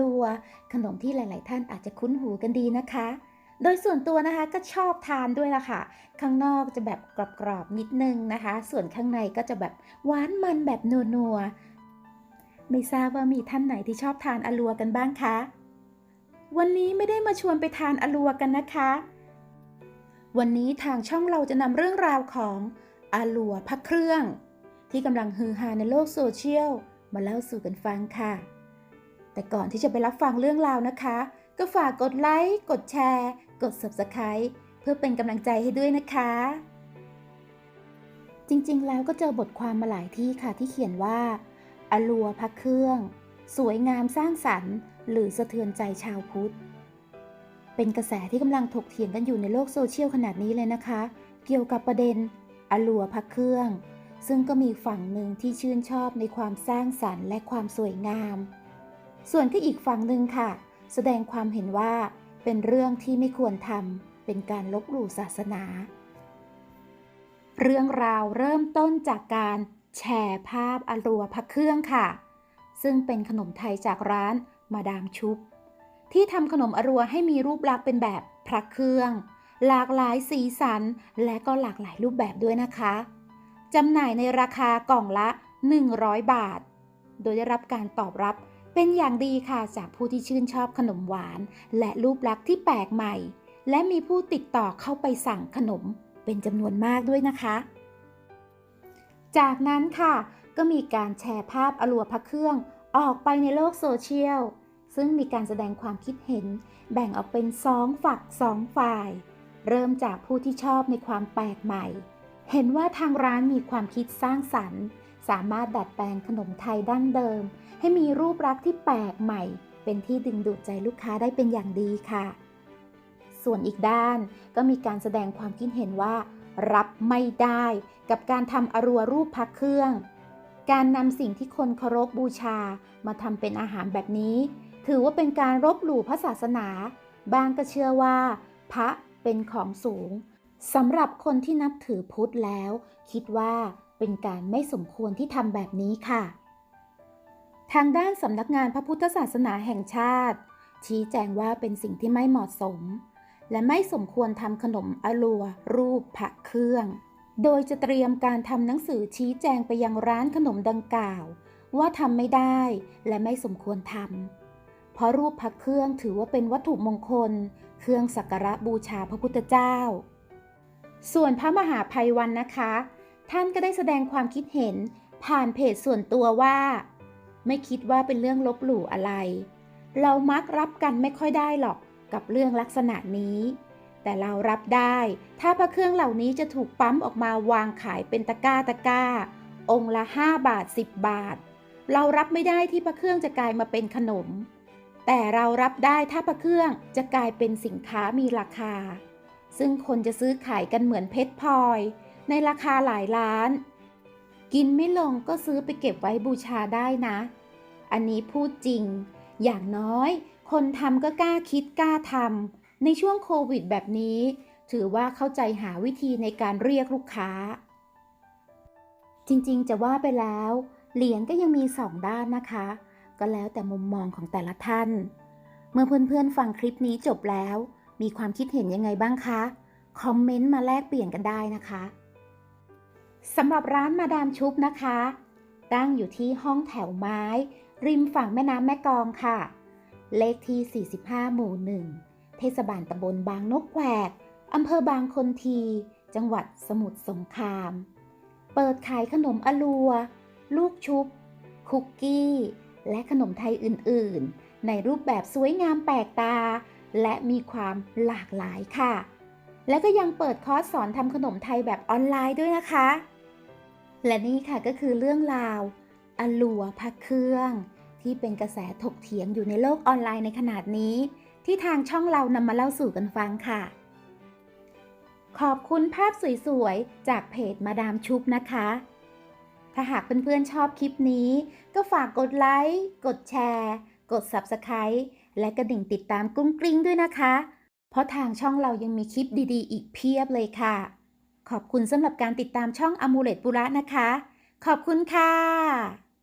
ลัว ขนมที่หลาย ๆ ท่านอาจจะคุ้นหูกันดีนะคะ โดยส่วนตัวนะคะก็ชอบทานด้วยล่ะค่ะ ข้างนอกจะแบบกรอบ ๆ นิดนึงนะคะ ส่วนข้างในก็จะแบบหวานมันแบบนัวๆไม่ทราบว่ามีท่านไหนที่ชอบทานอลัวกันบ้างคะ วันนี้ไม่ได้มาชวนไปทานอลัวกันนะคะ วันนี้ทางช่องเราจะนำเรื่องราวของอาลัวพักเครื่อง ที่กำลังฮือฮาในโลกโซเชียลมาเล่าสู่กันฟังค่ะ แต่ก่อนที่จะไปรับฟังเรื่องราวนะคะ ก็ฝากกดไลค์กดแชร์ กด Subscribe เพื่อเป็นกำลังใจให้ด้วยนะคะ จริงๆ แล้วก็เจอบทความมาหลายที่ค่ะที่เขียนว่าอลัวพักเครื่อง สวยงามสร้างสรรค์ หรือสะเทือนใจชาวพุทธ เป็นกระแสที่กำลังถกเถียงกันอยู่ในโลกโซเชียลขนาดนี้เลยนะคะ เกี่ยวกับประเด็นอลัวพักเครื่อง ซึ่งก็มีฝั่งหนึ่งที่ชื่นชอบในความสร้างสรรค์และความสวยงาม ส่วนก็อีกฝั่งหนึ่งค่ะ แสดงความเห็นว่าเป็นเรื่องที่ไม่ควรทำเป็นการลบหลู่ศาสนา เรื่องราวเริ่มต้นจากการแชร์ภาพอลัวพักเครื่องค่ะ ซึ่งเป็นขนมไทยจากร้านมาดามชุบ ที่ทำขนมอรัวให้มีรูปลักษณ์เป็นแบบพระเครื่อง หลากหลายสีสัน และก็หลากหลายรูปแบบด้วยนะคะจำหน่ายในราคากล่องละ 100 บาท โดยได้รับการตอบรับ เป็นอย่างดีค่ะจากผู้ที่ชื่นชอบขนมหวาน และรูปลักษณ์ที่แปลกใหม่ และมีผู้ติดต่อเข้าไปสั่งขนมเป็นจำนวนมากด้วยนะคะ จากนั้นค่ะ ก็มีการแชร์ภาพอลัวพระเครื่องออกไปในโลกโซเชียล ซึ่งมีการแสดงความคิดเห็น แบ่งออกเป็นสองฝักสองฝ่าย เริ่มจากผู้ที่ชอบในความแปลกใหม่ เห็นว่าทางร้านมีความคิดสร้างสรรค์ สามารถดัดแปลงขนมไทยดั้งเดิม ให้มีรูปลักษณ์ที่แปลกใหม่ เป็นที่ดึงดูดใจลูกค้าได้เป็นอย่างดีค่ะ ส่วนอีกด้านก็มีการแสดงความคิดเห็นว่า รับไม่ได้กับการทำอรัวรูปพักเครื่อง การนำสิ่งที่คนเคารพบูชามาทำเป็นอาหารแบบนี้ ถือว่าเป็นการรบหลู่พระศาสนา บางก็เชื่อว่า พระเป็นของสูงสำหรับคนที่นับถือพุทธแล้ว คิดว่าเป็นการไม่สมควรที่ทำแบบนี้ค่ะ ทางด้านสำนักงานพระพุทธศาสนาแห่งชาติ ชี้แจงว่าเป็นสิ่งที่ไม่เหมาะสม และไม่สมควรทำขนมอลัว รูปพระเครื่อง โดยจะเตรียมการทำหนังสือชี้แจงไปยังร้านขนมดังกล่าว ว่าทำไม่ได้และไม่สมควรทำเพราะรูปพระเครื่องถือว่าเป็นวัตถุมงคล เครื่องสักการะบูชาพระพุทธเจ้า ส่วนพระมหาภัยวันนะคะ ท่านก็ได้แสดงความคิดเห็นผ่านเพจส่วนตัวว่า ไม่คิดว่าเป็นเรื่องลบหลู่อะไร เรามักรับกันไม่ค่อยได้หรอกกับเรื่องลักษณะนี้ แต่เรารับได้ ถ้าพระเครื่องเหล่านี้จะถูกปั๊มออกมาวางขายเป็นตะกร้าตะกร้า องค์ละ 5 บาท 10 บาท เรารับไม่ได้ที่พระเครื่องจะกลายมาเป็นขนม แต่เรารับได้ถ้าพระเครื่องจะกลายเป็นสินค้ามีราคา ซึ่งคนจะซื้อขายกันเหมือนเพชรพลอย ในราคาหลายล้าน กินไม่ลงก็ซื้อไปเก็บไว้บูชาได้นะ อันนี้พูดจริง อย่างน้อย คนทำก็กล้าคิดกล้าทำในช่วงโควิดแบบนี้ ถือว่าเข้าใจหาวิธีในการเรียกลูกค้า จริงๆจะว่าไปแล้ว เหรียญก็ยังมีสองด้านนะคะ ก็แล้วแต่มุมมองของแต่ละท่าน เมื่อเพื่อนๆฟังคลิปนี้จบแล้ว มีความคิดเห็นยังไงบ้างคะ คอมเมนต์มาแลกเปลี่ยนกันได้นะคะ สำหรับร้านมาดามชุบนะคะ ตั้งอยู่ที่ห้องแถวไม้ ริมฝั่งแม่น้ำแม่กองค่ะ เลขที่ 45 หมู่ 1 เทศบาลตำบลบางนกแควกอำเภอบางคนที จังหวัดสมุทรสงคราม เปิดขายขนมอลัว ลูกชุบ คุกกี้ และขนมไทยอื่น ๆ ในรูปแบบสวยงามแปลกตา และมีความหลากหลายค่ะ และก็ยังเปิดคอร์สสอนทำขนมไทยแบบออนไลน์ด้วยนะคะ และนี่ค่ะก็คือเรื่องราวอลัวพักเครื่อง ที่เป็นกระแสถกเถียงอยู่ในโลกออนไลน์ในขนาดนี้ ที่ทางช่องเรานำมาเล่าสู่กันฟังค่ะ ขอบคุณภาพสวยๆ จากเพจมาดามชุบนะคะ ถ้าหากเพื่อนๆชอบคลิปนี้ ก็ฝากกดไลค์ กดแชร์ กด Subscribe และกระดิ่งติดตามกุ้งกริ้งด้วยนะคะ เพราะทางช่องเรายังมีคลิปดีๆ อีกเพียบเลยค่ะ ขอบคุณสำหรับการติดตามช่องอมูเลตบุระนะคะ ขอบคุณค่ะ